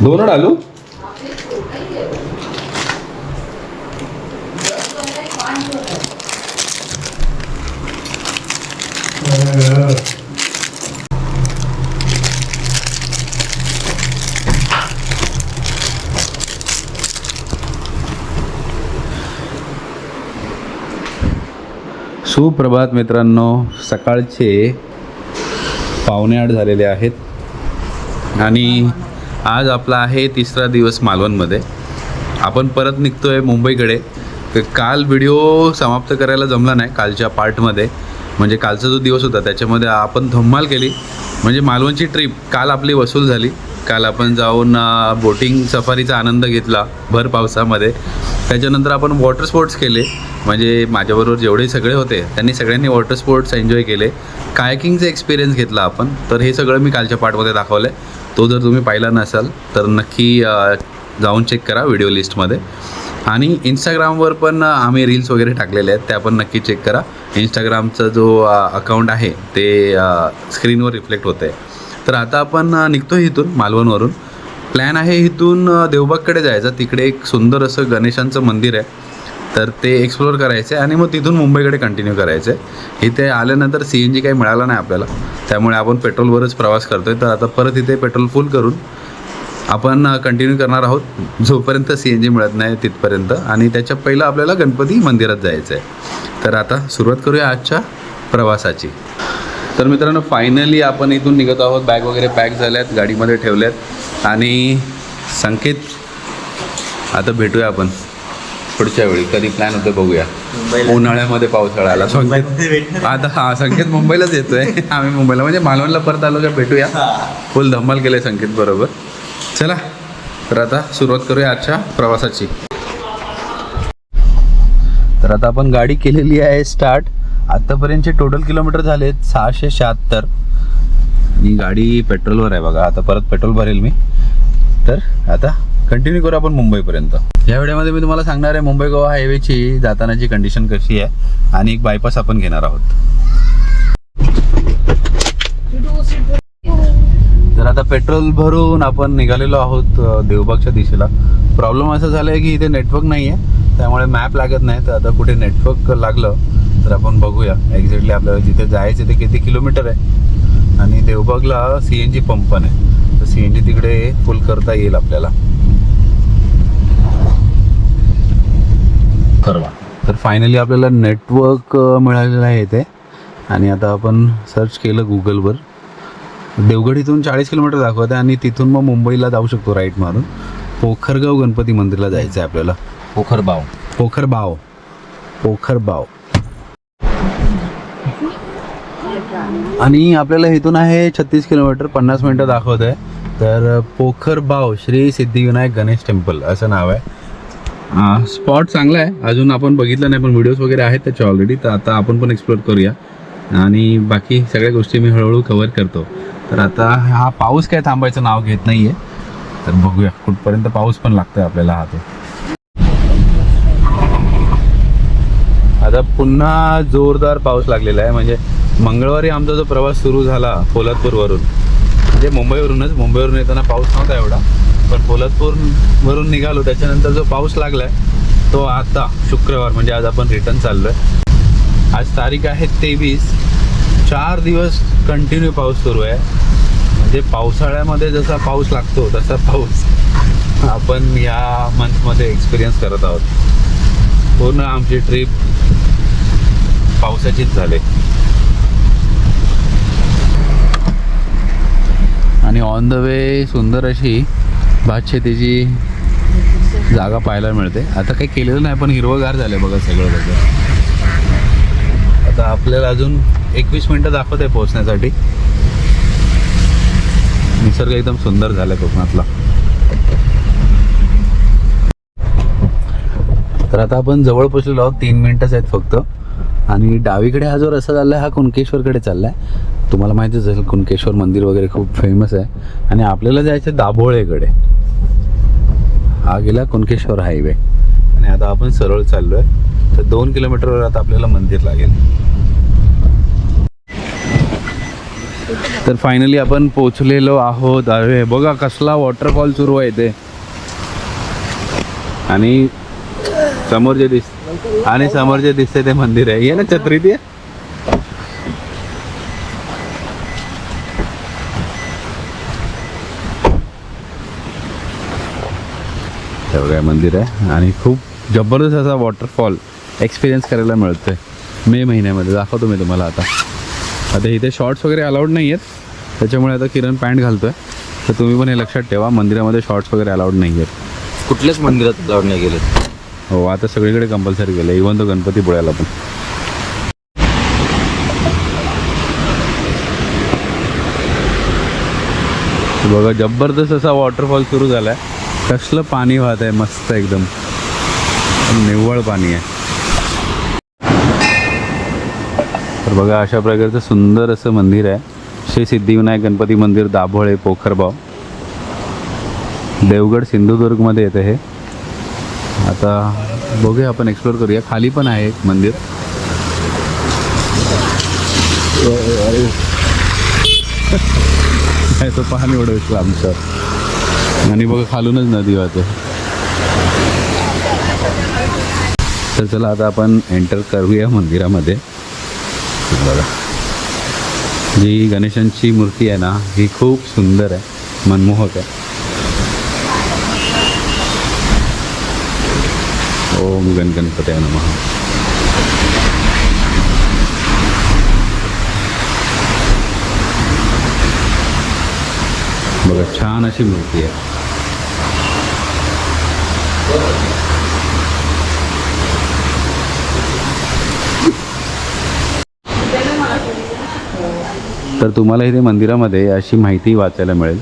दोन डालू सुप्रभात मित्रांनो सकाळचे पावणे आठ झालेले आहेत. आणि आज आपला आहे तिसरा दिवस मालवणमध्ये. आपण परत निघतोय मुंबईकडे. तर काल व्हिडिओ समाप्त करायला जमला नाही कालच्या पार्टमध्ये. म्हणजे कालचा जो दिवस होता त्याच्यामध्ये आपण धम्माल केली. म्हणजे मालवणची ट्रिप काल आपली वसूल झाली. काल आपण जाऊन बोटिंग सफारीचा आनंद घेतला भर पावसामध्ये. त्याच्यानंतर आपण वॉटर स्पोर्ट्स केले. म्हणजे माझ्याबरोबर जेवढे सगळे होते त्यांनी सगळ्यांनी वॉटर स्पोर्ट्स एन्जॉय केले. कायकिंगचा एक्सपिरियन्स घेतला आपण. तर हे सगळं मी कालच्या पार्टमध्ये दाखवलं आहे तो जर तुम्ही पाहिला नसाल तर नक्की जाऊन चेक करा व्हिडिओ लिस्टमध्ये आणि इंस्टाग्रामवर पण आम्ही रील्स वगैरे टाकलेले आहेत त्या पण नक्की चेक करा. इंस्टाग्रामचा जो अकाउंट आहे ते स्क्रीनवर रिफ्लेक्ट होतं आहे तर आता आपण निघतो इथून मालवणवरून. प्लॅन आहे इथून देवबागकडे जायचं. तिकडे एक सुंदर असं गणेशांचं मंदिर आहे. तर ते एक्सप्लोअर करायचं आहे आणि मग तिथून मुंबईकडे कंटिन्यू करायचं. आहे इथे आल्यानंतर सी एन जी काही मिळालं नाही आपल्याला. त्यामुळे आपण पेट्रोलवरच प्रवास करतो आहे तर आता परत इथे पेट्रोल फुल करून आपण कंटिन्यू करणार आहोत. जोपर्यंत सी एन जी मिळत नाही तिथपर्यंत. आणि त्याच्या पहिलं आपल्याला गणपती मंदिरात जायचं आहे तर आता सुरुवात करूया आजच्या प्रवासाची. तर मित्रांनो फायनली आपण इथून निघत आहोत. बॅग वगैरे पॅक झाल्यात गाडीमध्ये ठेवल्यात. आणि संकेत आता भेटूया आपण. पुढच्या वेळी कधी प्लॅन होतं बघूया. उन्हाळ्यामध्ये पावसाळा आला. संकेत आता हा संकेत मुंबईलाच येतोय. आम्ही मुंबईला म्हणजे मालवणला परत आलो का भेटूया. फुल धमाल केलंय संकेत बरोबर. चला तर आता सुरुवात करूया आजच्या प्रवासाची. तर आता आपण गाडी केलेली आहे स्टार्ट आतापर्यंतचे टोटल किलोमीटर झालेत सहाशे शहात्तर. ही गाडी पेट्रोलवर आहे बघा. आता परत पेट्रोल भरेल मी. तर आता कंटिन्यू करू आपण मुंबईपर्यंत. या व्हिडिओमध्ये मी तुम्हाला सांगणार आहे मुंबई गोवा हायवेची जातानाची कंडिशन कशी आहे आणि एक बायपास आपण घेणार आहोत. तर आता पेट्रोल भरून आपण निघालेलो आहोत देवबागच्या दिशेला. प्रॉब्लेम असं झाला आहे की इथे नेटवर्क नाही आहे त्यामुळे मॅप लागत नाही. तर आता कुठे नेटवर्क लागलं तर आपण बघूया. एक्झॅक्टली आपल्याला जिथे जायचं ते किती किलोमीटर आहे. आणि देवबागला सी एन जी पंप पण आहे. तर सी एन जी तिकडे फुल करता येईल आपल्याला. तर फायनली आपल्याला नेटवर्क मिळालेलं आहे इथे. आणि आता आपण सर्च केलं गुगलवर देवगड इथून चाळीस किलोमीटर दाखवत आहे आणि तिथून मग मुंबईला जाऊ शकतो राईट मारून. पोखरगाव गणपती मंदिरला जायचं आहे आपल्याला. पोखरबाव. पोखरबाव. पोखरबाव. आणि आपल्याला इथून आहे छत्तीस किलोमीटर पन्नास मिनटं दाखवत आहे तर पोखरबाव श्री सिद्धिविनायक गणेश टेम्पल असं नाव आहे. स्पॉट चांगला आहे. अजून आपण बघितलं नाही पण व्हिडिओज वगैरे आहेत त्याचे ऑलरेडी तर आता आपण पण एक्सप्लोर करूया. आणि बाकी सगळ्या गोष्टी मी हळूहळू कवर करतो. तर आता हा पाऊस काय थांबायचं नाव घेत नाही आहे तर बघूया कुठपर्यंत पाऊस पण लागतोय आपल्याला हा तो आता पुन्हा जोरदार पाऊस लागलेला आहे. म्हणजे मंगळवारी आमचा जो प्रवास सुरू झाला पोलादपूरवरून म्हणजे मुंबईवरूनच मुंबईवरून येताना पाऊस नव्हता एवढा पण पोलादपूरवरून निघालो त्याच्यानंतर जो पाऊस लागलाय तो आता शुक्रवार म्हणजे आज आपण रिटर्न चाललोय. आज तारीख आहे तेवीस चार दिवस कंटिन्यू पाऊस सुरू आहे. म्हणजे पावसाळ्यामध्ये जसा पाऊस लागतो तसा पाऊस आपण या मंथमध्ये एक्सपिरियन्स करत आहोत. पूर्ण आमची ट्रिप पावसाचीच झाली. आणि ऑन द वे सुंदर अशी भात शेतीची जागा पाहायला मिळते. आता काही केलेलं नाही पण हिरवंगार झालं बघा सगळं त्याचं. आता आपल्याला अजून एकवीस मिनटं दाखवत आहे पोहोचण्यासाठी. निसर्ग एकदम सुंदर झाला कोकणातला. तर आता आपण जवळ पोचलेलो आहोत. तीन मिनटंच आहेत फक्त. आणि डावीकडे हा जो रस्ता चालला आहे हा कुणकेश्वरकडे चालला आहे तुम्हाला माहितीच असेल कुणकेश्वर मंदिर वगैरे खूप फेमस आहे. आणि आपल्याला जायचं आहे दाभोळेकडे. हा गेला कुणकेश्वर हायवे आणि आता आपण सरळ चाललो आहे तर दोन किलोमीटरवर आता आपल्याला मंदिर लागेल. तर फायनली आपण पोचलेलो आहोत. अरे बघा कसला वॉटरफॉल सुरू आहे ते आणि समोर जे दिस आणि समोर जे दिसते ते मंदिर आहे. ये ना छत्री ते. तेवढं मंदिर आहे. आणि खूप जबरदस्त असा वॉटरफॉल एक्सपिरियन्स करायला मिळतोय. मे महिन्यामध्ये. दाखवतो मी तुम्हाला आता. आता इथे शॉर्ट्स वगैरे अलाउड नाही आहेत त्याच्यामुळे आता किरण पॅन्ट घालतोय. तर तुम्ही पण हे लक्षात ठेवा. मंदिरामध्ये शॉर्ट्स वगैरे अलाउड नाही आहेत कुठल्याच मंदिरात जाऊन नाही गेले हो आता सगळीकडे कंपल्सरी केलं इवन तो गणपती पुळ्याला पण. बघा जबरदस्त असा वॉटरफॉल सुरू झालाय. कसलं पाणी वाहत आहे मस्त एकदम. निव्वळ पाणी आहे. तर बघा अशा प्रकारचं सुंदर असं मंदिर आहे. श्री सिद्धिविनायक गणपती मंदिर दाभोळे पोखरबाव देवगड सिंधुदुर्गमध्ये येतं हे. आता बघूया आपण एक्सप्लोर करूया. खाली पण आहे एक मंदिर. काय तो पाणी उडवतो आमचं. आणि बघा खालूनच नदी वाहते. तर चला आता आपण एंटर करूया मंदिरामध्ये. बघा. जी गणेशांची मूर्ती आहे ना ही खूप सुंदर आहे मनमोहक आहे. ओम गण गणपती नम. बघा छान अशी मूर्ती आहे. तर तुम्हाला इथे मंदिरामध्ये अशी माहिती वाचायला मिळेल.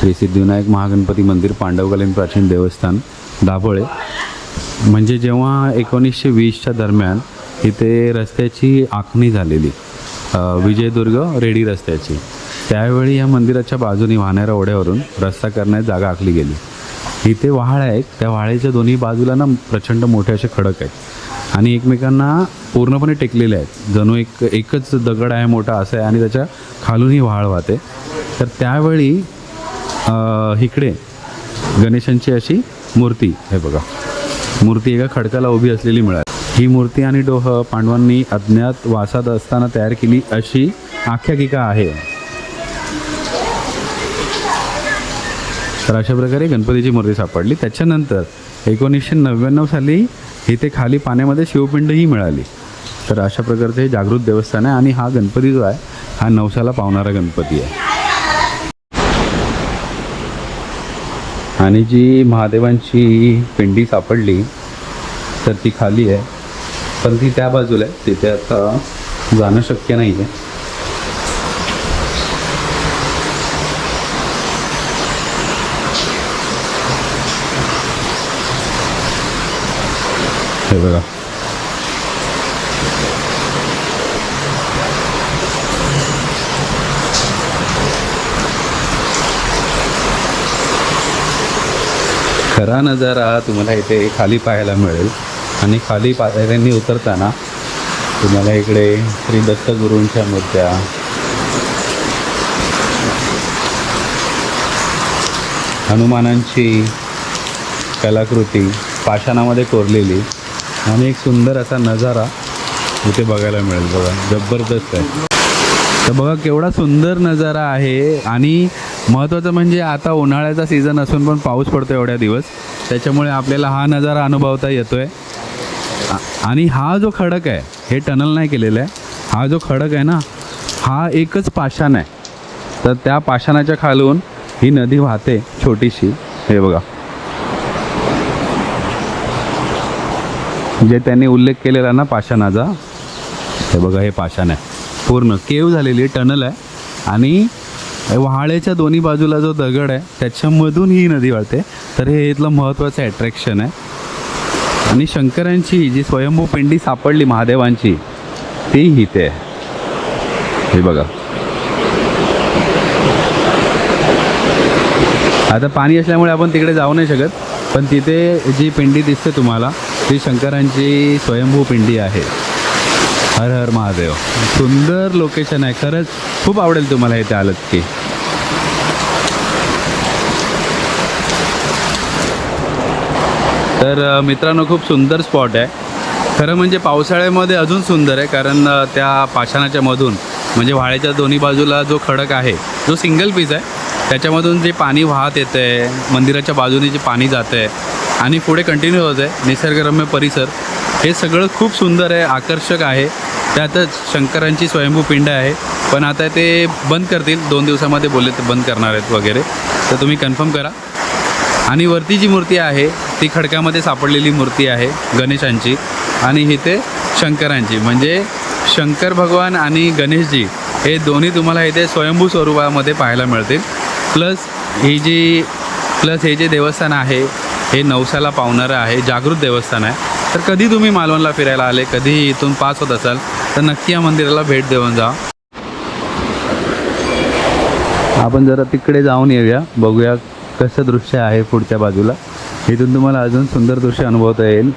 श्री सिद्धिविनायक महागणपती मंदिर पांडवकालीन प्राचीन देवस्थान दाभोळे. म्हणजे जेव्हा एकोणीसशे वीसच्या दरम्यान इथे रस्त्याची आखणी झालेली विजयदुर्ग रेडी रस्त्याची त्यावेळी या मंदिराच्या बाजूनी वाहणाऱ्या ओढ्यावरून रस्ता करण्यात जागा आखली गेली. इथे व्हाळ आहेत त्या व्हाळीच्या दोन्ही बाजूला ना प्रचंड मोठे असे खडक आहेत आणि एकमेकांना पूर्णपणे टेकलेले आहेत. जणू एक एकच दगड आहे मोठा असं आहे आणि त्याच्या खालूनही व्हाळ वाहते. तर त्यावेळी इकडे गणेशांची अशी मूर्ती हे बघा. मूर्ती एका खडकाला उभी असलेली मिळाली. ही मूर्ती आणि डोह पांडवांनी अज्ञात वासात असताना तयार केली अशी आख्यायिका आहे. तर अशा प्रकारे गणपतीची मूर्ती सापडली. त्याच्यानंतर एकोणीसशे नव्याण्णव साली इथे खाली पाण्यामध्ये शिवपिंडही मिळाली. तर अशा प्रकारचे हे जागृत देवस्थान आहे आणि हा गणपती जो आहे हा नवसाला पावणारा गणपती आहे. आणि जी महादेवांची पिंडी सापडली तर ती खाली आहे. पण ती त्या बाजूला आहे. तिथे आता जाणं शक्य नाही आहे हे बघा. खरा नजारा तुम्हाला इथे खाली पाहायला मिळेल. आणि खाली पायऱ्यांनी उतरताना तुम्हाला इकडे श्री दत्तगुरूंच्या मूर्त्या. हनुमानांची कलाकृती पाषाणामध्ये कोरलेली आणि एक सुंदर असा नजारा इथे बघायला मिळेल बघा. जबरदस्त आहे. तर बघा केवढा सुंदर नजारा आहे आणि महत्त्वाचं म्हणजे आता उन्हाळ्याचा सीझन असून पण पाऊस पडतो एवढ्या दिवस. त्याच्यामुळे आपल्याला हा नजारा अनुभवता येतोय. आहे आणि हा जो खडक आहे हे टनल नाही केलेलं आहे. हा जो खडक आहे ना हा एकच पाषाण आहे. तर त्या पाषाणाच्या खालून ही नदी वाहते छोटीशी. हे बघा. जे त्यांनी उल्लेख केलेला ना पाषाणाचा हे बघा हे पाषाण आहे. पूर्ण केव झालेली टनल आहे. आणि वहाळ्याच्या दोन्ही बाजूला जो दगड आहे त्याच्यामधून ही नदी वाढते तर हे इथलं महत्त्वाचं अट्रॅक्शन आहे. आणि शंकरांची जी स्वयंभू पिंडी सापडली महादेवांची ती इथे आहे. हे बघा. आता पाणी असल्यामुळे आपण तिकडे जाऊ नाही शकत पण तिथे जी पिंडी दिसते तुम्हाला ती शंकरांची स्वयंभू पिंडी आहे. हर हर महादेव. सुंदर लोकेशन आहे. खरंच खूप आवडेल तुम्हाला इथे आलं की. तर मित्रांनो खूप सुंदर स्पॉट आहे. खरं म्हणजे पावसाळ्यामध्ये अजून सुंदर आहे कारण त्या पाषाणाच्या मधून म्हणजे व्हाळ्याच्या दोन्ही बाजूला जो खडक आहे जो सिंगल पीस आहे त्याच्यामधून जे पाणी वाहत येतं आहे मंदिराच्या बाजूने जे पाणी जातं आहे आणि पुढे कंटिन्यू होत आहे निसर्गरम्य परिसर हे सगळं खूप सुंदर आहे आकर्षक आहे. त्यातच शंकरांची स्वयंभू पिंड आहे. पण आता ते बंद करतील. दोन दिवसामध्ये बोलले तर बंद करणार आहेत वगैरे. तर तुम्ही कन्फर्म करा. आणि वरती जी मूर्ती आहे ती खडकामध्ये सापडलेली मूर्ती आहे गणेशांची. आणि इथे शंकरांची. म्हणजे शंकर भगवान आणि गणेशजी हे दोन्ही तुम्हाला इथे स्वयंभू स्वरूपामध्ये पाहायला मिळतील. प्लस ही जी प्लस हे जे देवस्थान आहे हे नवसाला पावणारं आहे जागृत देवस्थान आहे. तर कधी तुम्ही मालवणला फिरायला आले? कधी इथून पास होत असाल? तर नक्की या मंदिराला भेट देऊन जा. आपण जरा तिकडे जाऊन येऊया बघूया कसं दृश्य आहे पुढच्या बाजूला. इथून तुम्हाला अजून सुंदर दृश्य अनुभवता येईल.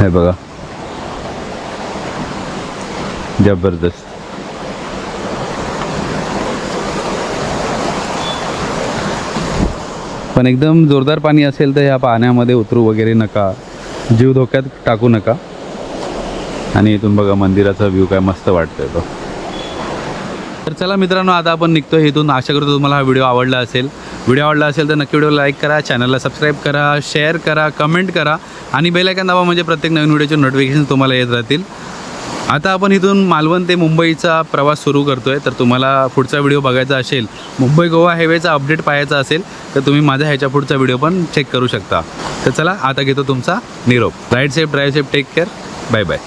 हे बघा. जबरदस्त. पण एकदम जोरदार पाणी असेल तर या पाण्यामध्ये उतरू वगैरे नका. जीव धोक्यात टाकू नका. आणि इथून बघा मंदिराचा व्ह्यू काय मस्त वाटतोय तो तर चला मित्रांनो आता आपण निघतो इथून. आशा करतो तुम्हाला हा व्हिडिओ आवडला असेल. व्हिडिओ आवडला असेल तर नक्की व्हिडिओ लाईक करा चॅनलला सबस्क्राईब करा शेअर करा कमेंट करा आणि बेलायकन दाबा म्हणजे प्रत्येक नवीन व्हिडिओचे नोटिफिकेशन तुम्हाला येत राहतील. आता आपण इथून मालवण ते मुंबईचा प्रवास सुरू करतो आहे तर तुम्हाला पुढचा व्हिडिओ बघायचा असेल मुंबई गोवा हायवेचा अपडेट पाहायचा असेल तर तुम्ही माझ्या ह्याच्या पुढचा व्हिडिओ पण चेक करू शकता. तर चला आता घेतो तुमचा निरोप. Right safe drive safe take care bye bye